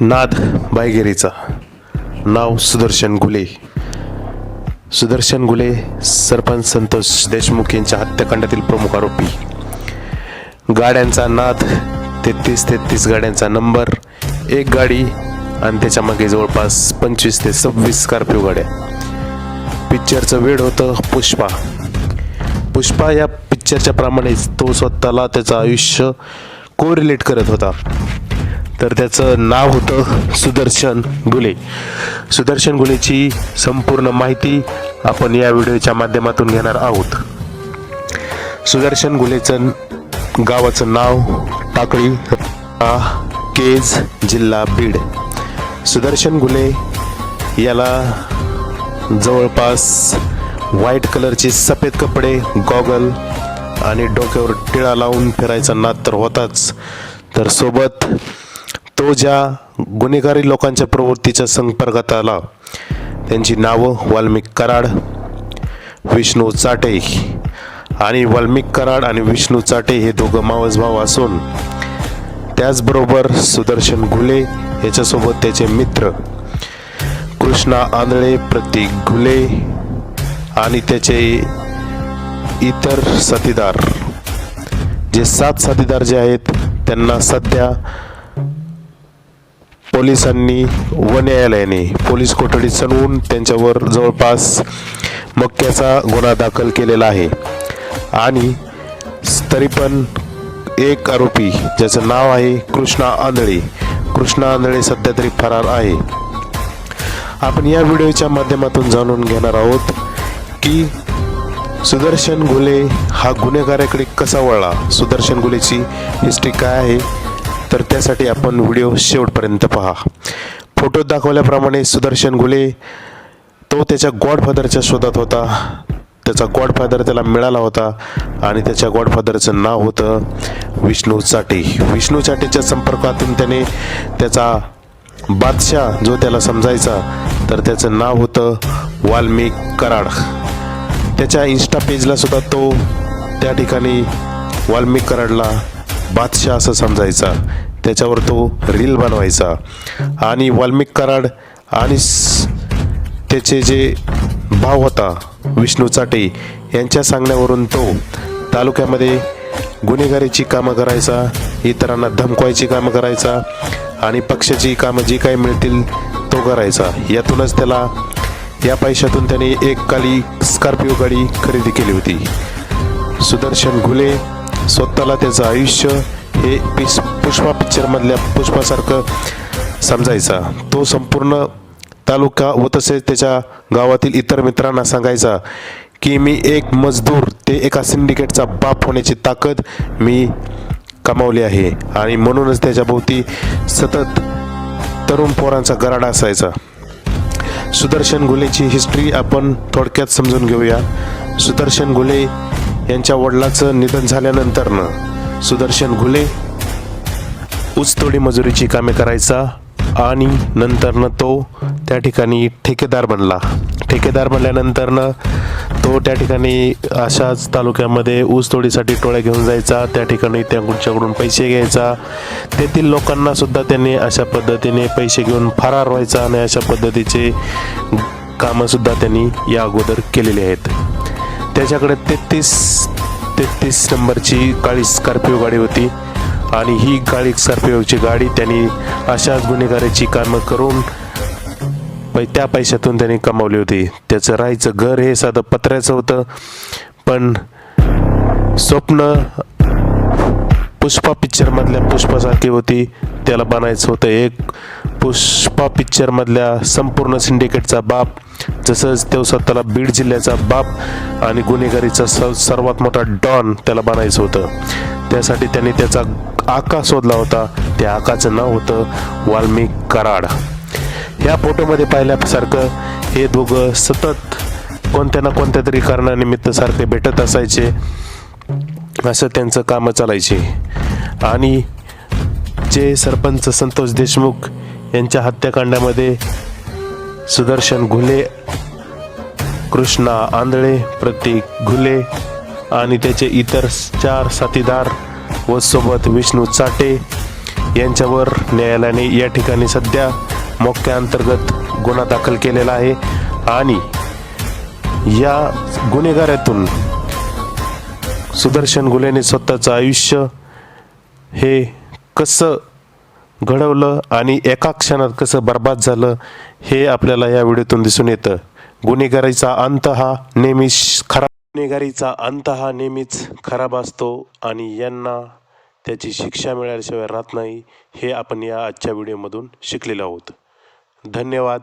नाद बायगिरीचा. नाव सुदर्शन गुले. सुदर्शन गुले सरपंच संतोष देशमुख यांच्या हत्याकांडातील प्रमुख आरोपी. गाड्यांचा नाद तेहतीस तेहतीस गाड्यांचा नंबर एक गाडी आणि त्याच्यामागे जवळपास पंचवीस ते सव्वीस स्कॉर्पिओ गाड्या. पिक्चरचं वेळ होतं पुष्पा. पुष्पा या पिक्चरच्या प्रमाणेच तो स्वतःला त्याचं आयुष्य कोरिलेट करत होता. तर त्याचं नाव होतं सुदर्शन गुले. सुदर्शन गुलेची संपूर्ण माहिती आपण या व्हिडिओच्या माध्यमातून घेणार आहोत. सुदर्शन गुलेचं गावाचं नाव टाकळी आ, केज जिल्हा बीड. सुदर्शन गुले याला जवळपास व्हाईट कलरचे सफेद कपडे गॉगल आणि डोक्यावर टिळा लावून फिरायचा नाद तर होताच. तर सोबत तो ज्या गुन्हेगारी लोकांच्या प्रवृत्तीच्या संपर्कात आला त्यांची नावं वाल्मिक कराड विष्णू चाटे आणि वाल्मिक कराड आणि विष्णू चाटे हे दोघं मावस भाव असून त्याचबरोबर सुदर्शन घुले याच्यासोबत त्याचे मित्र कृष्णा आंधळे प्रतीक घुले आणि त्याचे इतर साथीदार. जे सात साथीदार जे आहेत त्यांना सध्या पोलिसांनी व न्यायालयाने पोलीस कोठडीत सणवून त्यांच्यावर जवळपास मक्क्याचा गुन्हा दाखल केलेला आहे. आणि तरी पण एक आरोपी ज्याचं नाव आहे कृष्णा आंधळे. कृष्णा आंधळे सध्या तरी फरार आहे. आपण या व्हिडिओच्या माध्यमातून जाणून घेणार आहोत की सुदर्शन गुले हा गुन्हेगाराकडे कसा वळला? सुदर्शन गुलेची हिस्ट्री काय आहे? तर त्यासाठी आपण व्हिडिओ शेवटपर्यंत पहा. फोटोत दाखवल्याप्रमाणे सुदर्शन घुले. तो त्याच्या गॉडफादरच्या शोधात होता. त्याचा गॉडफादर त्याला मिळाला होता आणि त्याच्या गॉडफादरचं नाव होतं विष्णू चाटे. विष्णू चाटेच्या संपर्कातून त्याने त्याचा बादशाह जो त्याला समजायचा तर त्याचं नाव होतं वाल्मिक कराड. त्याच्या इन्स्टा पेजला सुद्धा तो त्या ठिकाणी वाल्मिक कराडला बादशाह असं समजायचा. त्याच्यावर तो रील बनवायचा. आणि वाल्मिक कराड आणि त्याचे जे भाव होता विष्णू चाटे यांच्या सांगण्यावरून तो तालुक्यामध्ये गुन्हेगारीची कामं करायचा इतरांना धमकवायची कामं करायचा आणि पक्षाची कामं जी काही मिळतील तो करायचा. यातूनच त्याला या पैशातून त्याने एक काली स्कॉर्पिओ गाडी खरेदी केली होती. सुदर्शन घुले स्वतःला त्याचं आयुष्य हे पिस पुष्पा पिक्चरमधल्या पुष्पासारखं समजायचा. तो संपूर्ण तालुका व तसेच त्याच्या गावातील इतर मित्रांना सांगायचा की मी एक मजदूर ते एका सिंडिकेटचा बाप होण्याची ताकद मी कमावली आहे आणि म्हणूनच त्याच्याभोवती सतत तरुण पोरांचा गराडा असायचा. सुदर्शन घुलेची हिस्ट्री आपण थोडक्यात समजून घेऊया. सुदर्शन घुले यांच्या वडिलाचं निधन झाल्यानंतरनं सुदर्शन घुले ऊसतोडी मजुरीची कामे करायचा आणि नंतरनं तो त्या ठिकाणी ठेकेदार बनला. ठेकेदार बनल्यानंतरनं तो त्या ठिकाणी अशाच तालुक्यामध्ये ऊसतोडीसाठी टोळ्या घेऊन जायचा त्या ठिकाणी त्यांच्याकडून पैसे घ्यायचा. तेथील लोकांना सुद्धा त्यांनी अशा पद्धतीने पैसे घेऊन फरार व्हायचा आणि अशा पद्धतीचे कामंसुद्धा त्यांनी या अगोदर केलेली आहेत. त्याच्याकडे तेहतीस तेहतीस नंबरची काळी स्कॉर्पिओ गाडी होती. आणि ही काळी स्कॉर्पिओची गाडी त्यांनी अशाच गुन्हेगाराची कामं करून पै त्या पैशातून त्यांनी कमावली होती. त्याचं राहायचं घर हे साधं पत्र्याचं होतं. पण स्वप्न पुष्पा पिक्चरमधल्या पुष्पासारखी होती. त्याला बनायचं होतं एक पुष्पा पिक्चरमधल्या संपूर्ण सिंडिकेटचा बाप जसंच तो स्वतःला बीड जिल्ह्याचा बाप आणि गुन्हेगारीचा स सर्वात मोठा डॉन त्याला बनायचं होतं. त्यासाठी त्यांनी त्याचा आका शोधला होता. त्या आकाचं नाव होतं वाल्मिक कराड. ह्या फोटोमध्ये पाहिल्यासारखं हे दोघं सतत कोणत्या ना कोणत्या तरी कारणानिमित्त सारखे भेटत असायचे असं त्यांचं कामं चालायचे. आणि जे सरपंच संतोष देशमुख यांच्या हत्याकांडामध्ये सुदर्शन घुले कृष्णा आंधळे प्रतीक घुले आणि त्याचे इतर चार साथीदार व सोबत विष्णू चाटे यांच्यावर न्यायालयाने या ठिकाणी सध्या मोक्याअंतर्गत गुन्हा दाखल केलेला आहे. आणि या गुन्हेगारातून सुदर्शन गुलेने स्वतःचं आयुष्य हे कसं घडवलं आणि एका क्षणात कसं बर्बाद झालं हे आपल्याला या व्हिडिओतून दिसून येतं. गुन्हेगारीचा अंत हा नेहमीच खराब गुन्हेगारीचा अंत हा नेहमीच खराब असतो आणि यांना त्याची शिक्षा मिळाल्याशिवाय राहत नाही हे आपण या आजच्या व्हिडिओमधून शिकलेलो आहोत. धन्यवाद.